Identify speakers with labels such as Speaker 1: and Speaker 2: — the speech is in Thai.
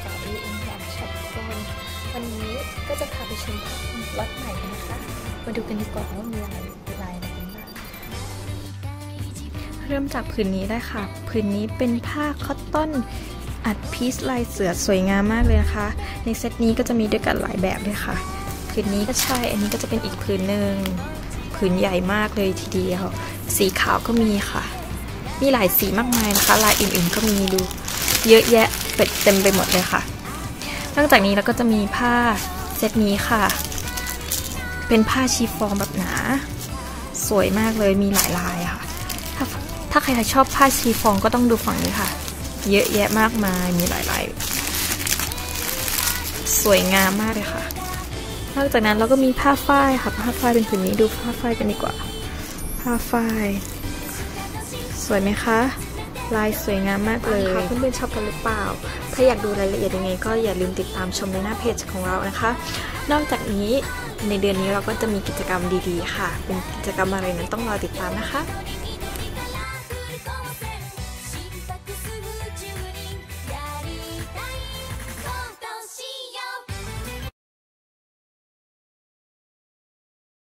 Speaker 1: เก่าอีอิงแอมช็อปโคนวันนี้ก็จะพาไปชมรถใหม่กันนะคะ มาดูกันดีกว่าว่ามีอะไรลายอะไรกันบ้างเริ่มจากผืนนี้ได้ค่ะ ผืนนี้เป็นผ้าคอตตอนอัดพีซลายเสือสวยงามมากเลยนะคะ ในเซตนี้ก็จะมีด้วยกันหลายแบบเลยค่ะ ผืนนี้ก็ใช่ อันนี้ก็จะเป็นอีกผืนหนึ่งผืนใหญ่มากเลยทีเดียว สีขาวก็มีค่ะ มีหลายสีมากมายนะคะ ลายอื่นๆก็มีดู เยอะแยะ เป็ดเต็มไปหมดเลยค่ะ นอกจากนี้เราก็จะมีผ้าเซตนี้ค่ะ เป็นผ้าชีฟองแบบหนา สวยมากเลยมีหลายลายค่ะ ถ้าถ้าใครชอบผ้าชีฟองก็ต้องดูฝั่งนี้ค่ะ เยอะแยะมากมายมีหลายลายสวยงามมากเลยค่ะ นอกจากนั้นเราก็มีผ้าฝ้ายค่ะผ้าฝ้ายเป็นผืนนี้ดูผ้าฝ้ายกันดีกว่า ผ้าฝ้าย สวยไหมคะ ลายสวยงามมากเลยเพื่อนๆชอบกันหรือเปล่า ถ้าอยากดูรายละเอียดยังไง ก็อย่าลืมติดตามชมในหน้าเพจของเรานะคะ นอกจากนี้ในเดือนนี้เราก็จะมีกิจกรรมดีๆ ค่ะ เป็นกิจกรรมอะไรนั้นต้องรอติดตามนะคะ